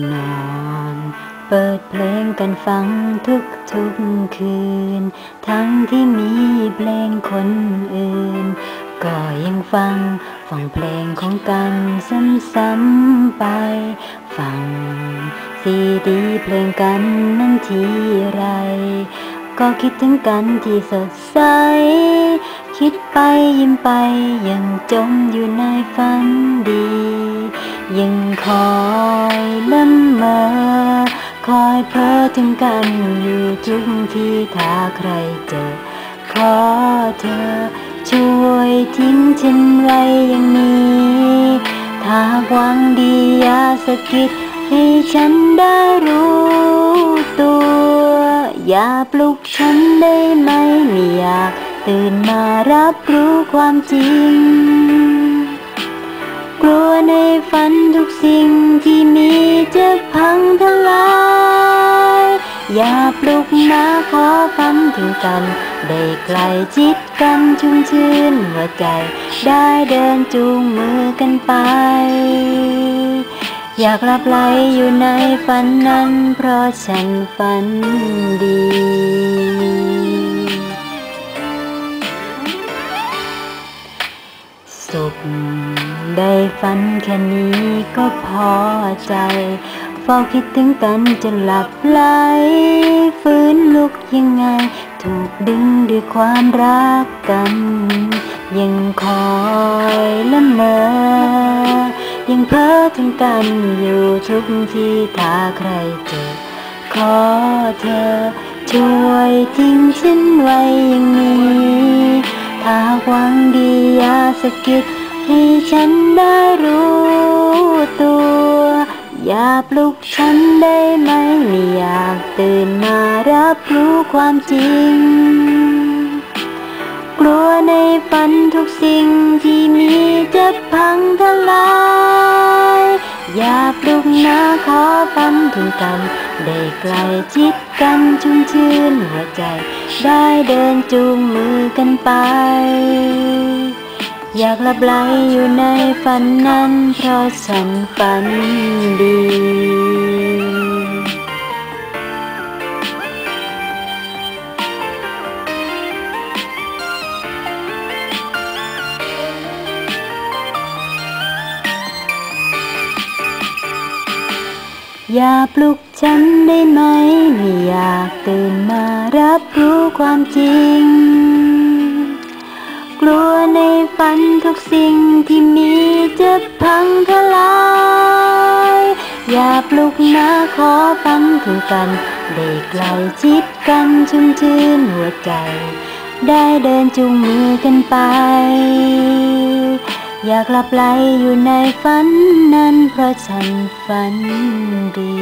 นอน เปิดเพลงกันฟังทุกทุกคืน ทั้งที่มีเพลงคนอื่น ก็ยังฟัง ฟังเพลงของกันซ้ำๆไป ฟังซีดีเพลงกันนั้นทีไร ก็คิดถึงกันที่สดใส คิดไปยิ้มไปยังจมอยู่ในฝันดี ยังคอยเมอ คอยเพ้อถึงกันอยู่ทุกที่ถ้าใครเจอ ขอเธอ ช่วยทิ้งฉันไว้อย่างนี้ ถ้าหวังดีอย่าสะกิดให้ฉันได้รู้ตัว อย่าปลุกฉันได้ไหมไม่อยากตื่นมารับรู้ความจริง กลัวในฝันทุกสิ่งที่มีจะ อย่าปลุกมาขอฝันถึงกัน ได้ใกล้ชิดกันชุ่มชื่นหัวใจ ได้เดินจูงมือกันไป อยากหลับไหลอยู่ในฝันนั้น เพราะฉันฝันดีสุขได้ฝันแค่นี้ก็พอใจ เฝ้าคิดถึงกันจนหลับไหลฟื้นลุกยังไง ถูกดึงด้วยความรักกัน ยังคอยละเมอ ยังเพ้อถึงกันอยู่ทุกที่ถ้าใครเจอ ขอเธอ ช่วยทิ้งฉันไว้อย่างนี้ถ้าหวังดีอย่าสะกิดให้ฉันได้รู้ตัว อย่าปลุกฉันได้ไหมไม่อยากตื่นมารับรู้ความจริง กลัวในฝันทุกสิ่งที่มีจะพังทลาย อย่าปลุกนะขอฝันถึงกัน ได้ใกล้ชิดกันชุ่มชื่นหัวใจ ได้เดินจูงมือกันไป อยากลับไหลอยู่ในฝันนั้น เพราะฉันฝันดี อย่าปลุกฉันได้ไหม ไม่อยากตื่นมารับรู้ความจริง ฝันทุกสิ่งที่มีจะพังทลาย อย่าปลุกนะขอฟังถึงกันได้ใกล้ชิดกันชุ่มชื่นหัวใจ ได้เดินจูงมือกันไป อยากหลับไหลอยู่ในฝันนั้นเพราะฉันฝันดี